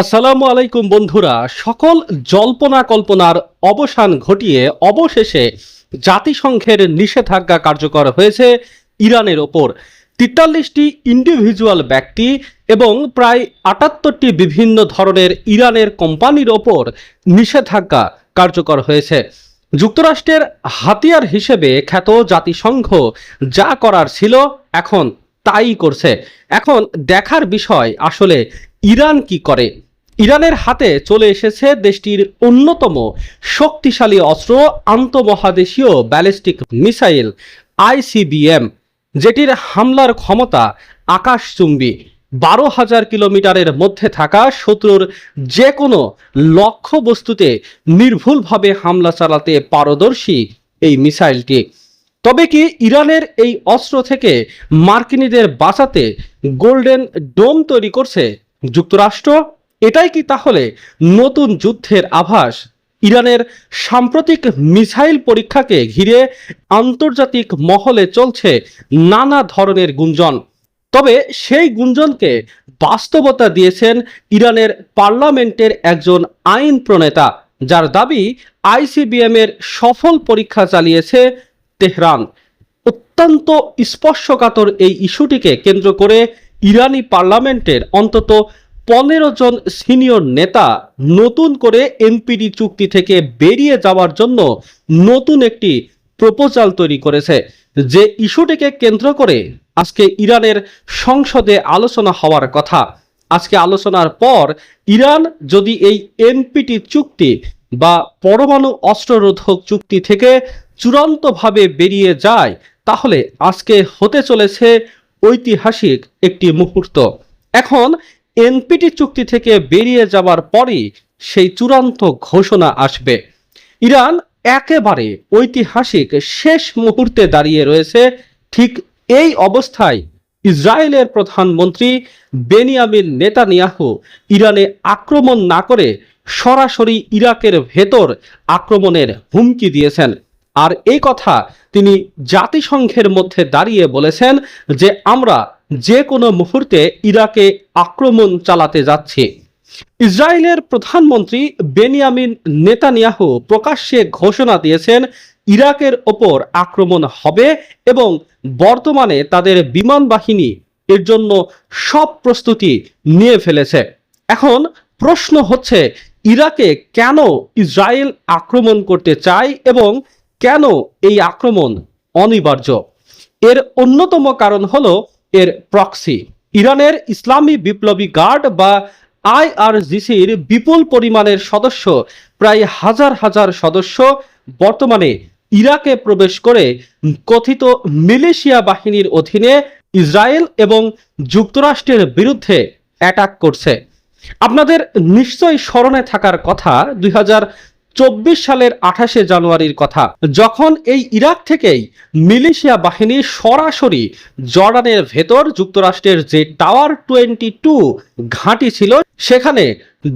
আসসালামু আলাইকুম বন্ধুরা। সকল জল্পনা কল্পনার অবসান ঘটিয়ে অবশেষে জাতিসংঘের নিষেধাজ্ঞা কার্যকর হয়েছে ইরানের ওপর। তেতাল্লিশটি ইন্ডিভিজুয়াল ব্যক্তি এবং প্রায় আটাত্তরটি বিভিন্ন ধরনের ইরানের কোম্পানির ওপর নিষেধাজ্ঞা কার্যকর হয়েছে। যুক্তরাষ্ট্রের হাতিয়ার হিসেবে খ্যাত জাতিসংঘ যা করার ছিল এখন তাই করছে। এখন দেখার বিষয় আসলে ইরান কি করে? ইরানের হাতে চলে এসেছে দেশটির অন্যতম শক্তিশালী অস্ত্র, আন্তঃমহাদেশীয় ব্যালিস্টিক মিসাইল, আইসিবিএম, যেটির হামলার ক্ষমতা আকাশচুম্বী। বারো হাজার কিলোমিটারের মধ্যে থাকা শত্রুর যে কোনো লক্ষ্য বস্তুতে নির্ভুলভাবে হামলা চালাতে পারদর্শী এই মিসাইলটি। তবে কি ইরানের এই অস্ত্র থেকে মার্কিনীদের বাঁচাতে গোল্ডেন ডোম তৈরি করছে যুক্তরাষ্ট্র? এটাই কি তাহলে নতুন যুদ্ধের আভাস? ইরানের সাম্প্রতিক মিসাইল পরীক্ষাকে ঘিরে আন্তর্জাতিক মহলে চলছে নানা ধরনের গুঞ্জন। তবে সেই গুঞ্জনকে বাস্তবতা দিয়েছেন ইরানের পার্লামেন্টের একজন আইন প্রণেতা, যার দাবি আইসিবিএম এর সফল পরীক্ষা চালিয়েছে তেহরান। অত্যন্ত স্পর্শকাতর এই ইস্যুটিকে কেন্দ্র করে ইরানি পার্লামেন্টের অন্তত পনেরো জন সিনিয়র নেতা নতুন করে এনপিডি চুক্তি থেকে বেরিয়ে যাওয়ার জন্য নতুন একটি প্রপোজাল তৈরি করেছে। যে ইস্যুটিকে কেন্দ্র করে আজকে ইরানের সংসদে আলোচনা হওয়ার কথা। আজকে আলোচনার পর ইরান যদি এই এনপিটি চুক্তি বা পরমাণু অস্ত্ররোধক চুক্তি থেকে চূড়ান্তভাবে বেরিয়ে যায়, তাহলে আজকে হতে চলেছে ঐতিহাসিক একটি মুহূর্ত। এখন এনপিটি চুক্তি থেকে বেরিয়ে যাওয়ার পরই সেই চূড়ান্ত ঘোষণা আসবে। ইরান একেবারে ঐতিহাসিক শেষ মুহূর্তে দাঁড়িয়ে রয়েছে। ঠিক এই অবস্থায় ইসরায়েলের প্রধানমন্ত্রী বেনিয়ামিন নেতানিয়াহু ইরানে আক্রমণ না করে সরাসরি ইরাকের ভেতর আক্রমণের হুমকি দিয়েছেন। আর এই কথা তিনি জাতিসংঘের মধ্যে দাঁড়িয়ে বলেছেন যে আমরা যে কোনো মুহূর্তে ইরাকে আক্রমণ চালাতে যাচ্ছি। ইসরায়েলের প্রধানমন্ত্রী বেনিয়ামিন নেতানিয়াহু প্রকাশ্যে ঘোষণা দিয়েছেন ইরাকের ওপর আক্রমণ হবে এবং বর্তমানে তাদের বিমান বাহিনী এর জন্য সব প্রস্তুতি নিয়ে ফেলেছে। এখন প্রশ্ন হচ্ছে, ইরাকে কেন ইসরায়েল আক্রমণ করতে চায় এবং কেন এই আক্রমণ অনিবার্য? এর অন্যতম কারণ হল এর প্রক্সি ইরানের ইসলামী বিপ্লবী গার্ড বা আইআরজিসির বিপুল পরিমাণের সদস্য, প্রায় হাজার হাজার সদস্য বর্তমানে ইরাকে প্রবেশ করে কথিত মিলেশিয়া বাহিনীর অধীনে ইসরায়েল এবং যুক্তরাষ্ট্রের বিরুদ্ধে অ্যাটাক করছে। আপনাদের নিশ্চয়ই স্মরণে থাকার কথা দুই হাজার চব্বিশ সালের আঠাশে জানুয়ারির কথা। যখন এই ইরাক থেকেই মিলিশিয়া বাহিনী সরাসরি জর্ডানের ভেতর যুক্তরাষ্ট্রের যে টাওয়ার টোয়েন্টি টু ঘাঁটি ছিল, সেখানে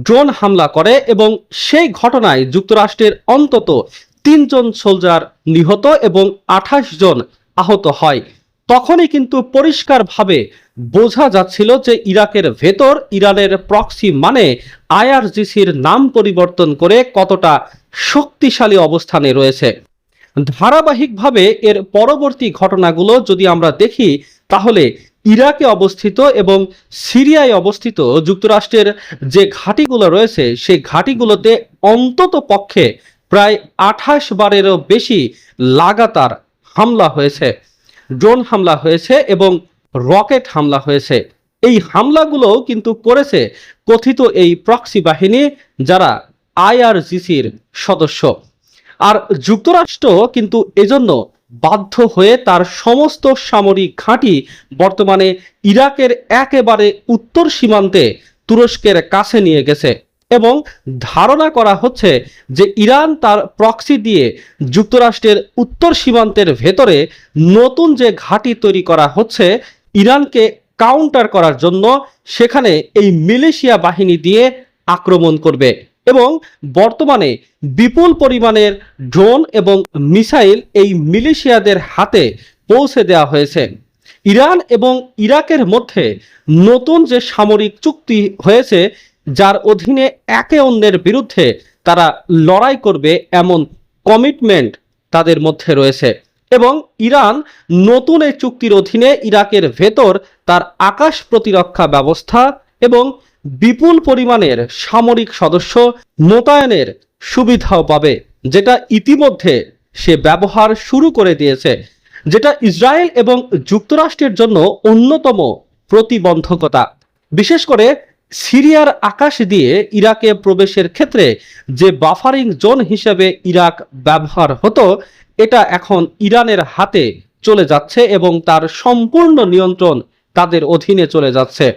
ড্রোন হামলা করে এবং সেই ঘটনায় যুক্তরাষ্ট্রের অন্তত তিনজন সোলজার নিহত এবং আঠাশ জন আহত হয়। তখনই কিন্তু পরিষ্কারভাবে বোঝা যাচ্ছিল যে ইরাকের ভেতর ইরানের প্রক্সি মানে আইআরজিসির নাম পরিবর্তন করে কতটা শক্তিশালী অবস্থানে রয়েছে। ধারাবাহিকভাবে এর পরবর্তী ঘটনাগুলো যদি আমরা দেখি, তাহলে ইরাকে অবস্থিত এবং সিরিয়ায় অবস্থিত যুক্তরাষ্ট্রের যে ঘাঁটিগুলো রয়েছে, সেই ঘাঁটিগুলোতে অন্তত পক্ষে প্রায় আঠাশ বারেরও বেশি লাগাতার হামলা হয়েছে। ড্রোন হামলা হয়েছে এবং রকেট হামলা হয়েছে। এই হামলাগুলো কিন্তু করেছে কথিত এই প্রক্সি বাহিনী যারা আইআরজিসির সদস্য। আর যুক্তরাষ্ট্র কিন্তু এজন্য বাধ্য হয়ে তার সমস্ত সামরিক ঘাঁটি বর্তমানে ইরাকের একেবারে উত্তর সীমান্তে তুরস্কের কাছে নিয়ে গেছে। এবং ধারণা করা হচ্ছে যে ইরান তার প্রক্সি দিয়ে যুক্তরাষ্ট্রের উত্তর সীমান্তের ভেতরে নতুন যে ঘাঁটি তৈরি করা হচ্ছে, ইরানকে কাউন্টার করার জন্য সেখানে এই মিলেশিয়া বাহিনী দিয়ে আক্রমণ করবে এবং বর্তমানে বিপুল পরিমাণের ড্রোন এবং মিসাইল এই মিলেশিয়াদের হাতে পৌঁছে দেওয়া হয়েছে। ইরান এবং ইরাকের মধ্যে নতুন যে সামরিক চুক্তি হয়েছে যার অধীনে একে অন্যের বিরুদ্ধে তারা লড়াই করবে এমন কমিটমেন্ট তাদের মধ্যে রয়েছে। এবং ইরান নতুন এই চুক্তির অধীনে ইরাকের ভেতর তার আকাশ প্রতিরক্ষা ব্যবস্থা এবং বিপুল পরিমাণের সামরিক সদস্য মোতায়েনের সুবিধাও পাবে, যেটা ইতিমধ্যে সে ব্যবহার শুরু করে দিয়েছে, যেটা ইসরায়েল এবং যুক্তরাষ্ট্রের জন্য অন্যতম প্রতিবন্ধকতা। বিশেষ করে সিরিয়ার আকাশ দিয়ে ইরাকে প্রবেশের ক্ষেত্রে যে বাফারিং জোন হিসেবে ইরাক ব্যবহার হতো, এটা এখন ইরানের হাতে চলে যাচ্ছে এবং তার সম্পূর্ণ নিয়ন্ত্রণ তাদের অধীনে চলে যাচ্ছে।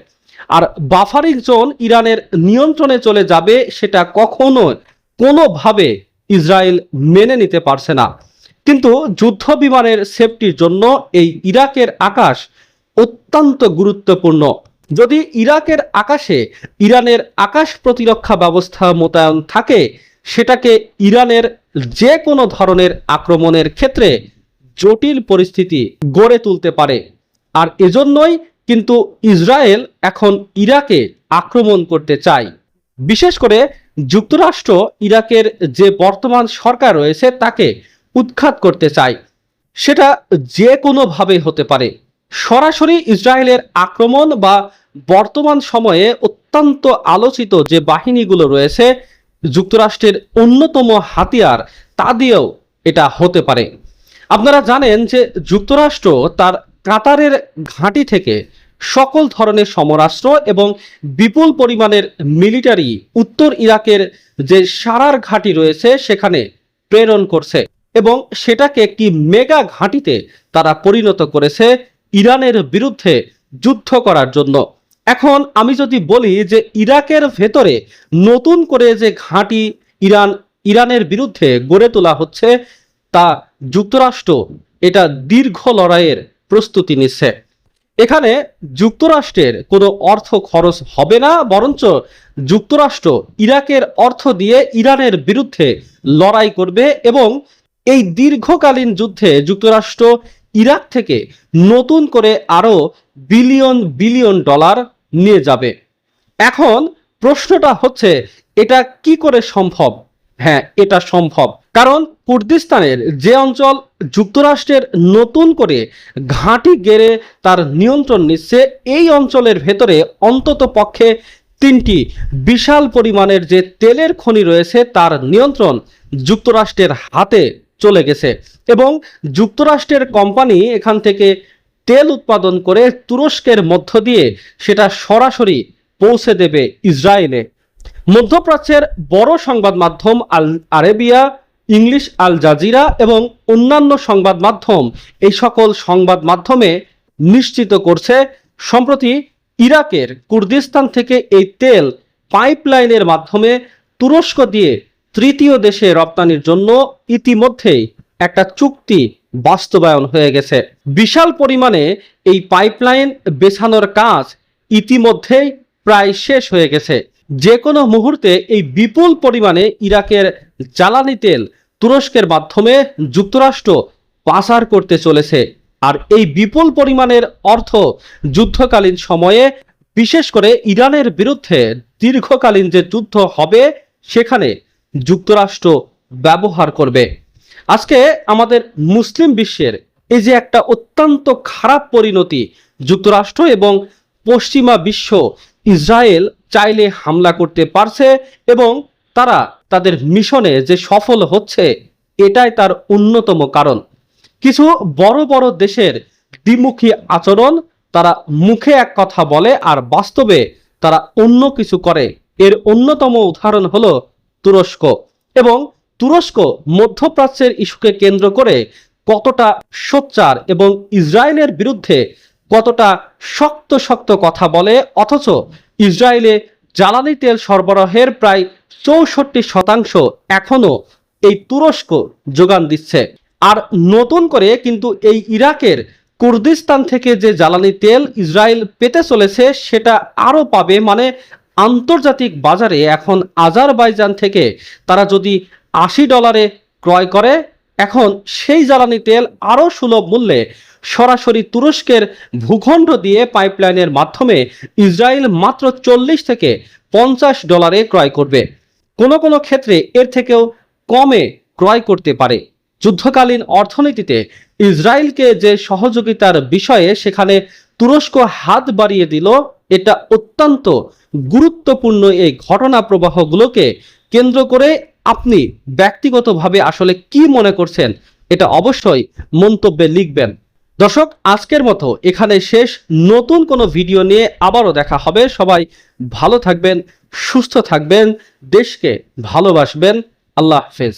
আর বাফারিং জোন ইরানের নিয়ন্ত্রণে চলে যাবে সেটা কখনো কোনোভাবে ইসরায়েল মেনে নিতে পারছে না। কিন্তু যুদ্ধ বিমানের সেফটির জন্য এই ইরাকের আকাশ অত্যন্ত গুরুত্বপূর্ণ। যদি ইরাকের আকাশে ইরানের আকাশ প্রতিরক্ষা ব্যবস্থা মোতায়েন থাকে, সেটাকে ইরানের যে কোনো ধরনের আক্রমণের ক্ষেত্রে জটিল পরিস্থিতি গড়ে তুলতে পারে। আর এজন্যই কিন্তু ইসরায়েল এখন ইরাকে আক্রমণ করতে চায়। বিশেষ করে যুক্তরাষ্ট্র ইরাকের যে বর্তমান সরকার রয়েছে, তাকে উৎখাত করতে চায়। সেটা যে কোনোভাবে হতে পারে। সরাসরি ইসরায়েলের আক্রমণ বা বর্তমান সময়ে অত্যন্ত আলোচিত যে বাহিনীগুলো রয়েছে, যুক্তরাষ্ট্রের অন্যতম হাতিয়ার, তা দিয়েও এটা হতে পারে। আপনারা জানেন যে যুক্তরাষ্ট্র তার কাতারের ঘাঁটি থেকে সকল ধরনের সমরাস্ত্র এবং বিপুল পরিমাণের মিলিটারি উত্তর ইরাকের যে সারার ঘাঁটি রয়েছে সেখানে প্রেরণ করছে এবং সেটাকে একটি মেগা ঘাঁটিতে তারা পরিণত করেছে ইরানের বিরুদ্ধে যুদ্ধ করার জন্য। এখন আমি যদি বলি যে ইরাকের ভেতরে নতুন করে যে ঘাঁটি ইরান, ইরানের বিরুদ্ধে গড়ে তোলা হচ্ছে, তা যুক্তরাষ্ট্র এটা দীর্ঘ লড়াইয়ের প্রস্তুতি নিচ্ছে। এখানে যুক্তরাষ্ট্রের কোনো অর্থ খরচ হবে না, বরঞ্চ যুক্তরাষ্ট্র ইরাকের অর্থ দিয়ে ইরানের বিরুদ্ধে লড়াই করবে এবং এই দীর্ঘকালীন যুদ্ধে যুক্তরাষ্ট্র ইরাক থেকে নতুন করে আরও বিলিয়ন বিলিয়ন ডলার নিয়ে যাবে। এখন প্রশ্নটা হচ্ছে, এটা কি করে সম্ভব? হ্যাঁ এটা সম্ভব। কারণ কুর্দিস্তানের যে অঞ্চল যুক্তরাষ্ট্রের নতুন করে ঘাঁটি গেড়ে তার নিয়ন্ত্রণ নিচ্ছে, এই অঞ্চলের ভেতরে অন্তত পক্ষে তিনটি বিশাল পরিমাণের যে তেলের খনি রয়েছে, তার নিয়ন্ত্রণ যুক্তরাষ্ট্রের হাতে চলে গেছে। এবং যুক্তরাষ্ট্রের কোম্পানি এখান থেকে তেল উৎপাদন করে তুরস্কের মধ্য দিয়ে সেটা সরাসরি পৌঁছে দেবে ইসরায়েলে। মধ্যপ্রাচ্যের বড় সংবাদ মাধ্যম Al Arabiya, English Al Jazeera এবং অন্যান্য সংবাদ মাধ্যম এই সকল সংবাদ মাধ্যমে নিশ্চিত করছে, সম্প্রতি ইরাকের কুর্দিস্তান থেকে এই তেল পাইপলাইনের মাধ্যমে তুরস্ক দিয়ে তৃতীয় দেশে রপ্তানির জন্য ইতিমধ্যেই একটা চুক্তি বাস্তবায়ন হয়ে গেছে। বিশাল পরিমাণে এই পাইপলাইন বেছানোর কাজ ইতিমধ্যেই প্রায় শেষ হয়ে গেছে। যে কোনো মুহূর্তে এই বিপুল পরিমাণে ইরাকের জ্বালানি তেল তুরস্কের মাধ্যমে যুক্তরাষ্ট্র পাচার করতে চলেছে। আর এই বিপুল পরিমাণের অর্থ যুদ্ধকালীন সময়ে, বিশেষ করে ইরানের বিরুদ্ধে দীর্ঘকালীন যে যুদ্ধ হবে, সেখানে যুক্তরাষ্ট্র ব্যবহার করবে। আজকে আমাদের মুসলিম বিশ্বের এই যে একটা অত্যন্ত খারাপ পরিণতি, যুক্তরাষ্ট্র এবং পশ্চিমা বিশ্ব ইসরায়েল চাইলে হামলা করতে পারছে এবং তারা তাদের মিশনে যে সফল হচ্ছে, এটাই তার অন্যতম কারণ। কিছু বড় বড় দেশের দ্বিমুখী আচরণ তারা মুখে এক কথা বলে আর বাস্তবে তারা অন্য কিছু করে। এর অন্যতম উদাহরণ হলো তুরস্ক এবং তুরস্ক মধ্যপ্রাচ্যের ইস্যুকে কেন্দ্র করে কতটা সোচ্চার এবং ইসরায়েলের বিরুদ্ধে কতটা শক্ত শক্ত কথা বলে, অথচ ইসরায়েলে জ্বালানি তেল সরবরাহের প্রায় চৌষট্টি শতাংশ এখনও এই তুরস্ক যোগান দিচ্ছে। আর নতুন করে কিন্তু এই ইরাকের কুর্দিস্তান থেকে যে জ্বালানি তেল ইসরায়েল পেতে চলেছে, সেটা আরও পাবে মানে আন্তর্জাতিক বাজারে এখন আজারবাইজান থেকে তারা যদি আশি ডলারে ক্রয় করে, এখন সেই জ্বালানি তেল আরও সুলভ মূল্যে সরাসরি তুরস্কের ভূখণ্ড দিয়ে পাইপলাইনের মাধ্যমে ইসরায়েল মাত্র চল্লিশ থেকে পঞ্চাশ ডলারে ক্রয় করবে। কোনো কোনো ক্ষেত্রে এর থেকেও কমে ক্রয় করতে পারে। যুদ্ধকালীন অর্থনীতিতে ইসরায়েলকে যে সহযোগিতার বিষয়ে সেখানে তুরস্ক হাত বাড়িয়ে দিল এটা অত্যন্ত গুরুত্বপূর্ণ এই ঘটনা প্রবাহগুলোকে কেন্দ্র করে আপনি ব্যক্তিগতভাবে আসলে কি মনে করছেন, এটা অবশ্যই মন্তব্যে লিখবেন। দর্শক, আজকের মতো এখানে শেষ। নতুন কোনো ভিডিও নিয়ে আবারও দেখা হবে। সবাই ভালো থাকবেন, সুস্থ থাকবেন, দেশকে ভালোবাসবেন। আল্লাহ হাফেজ।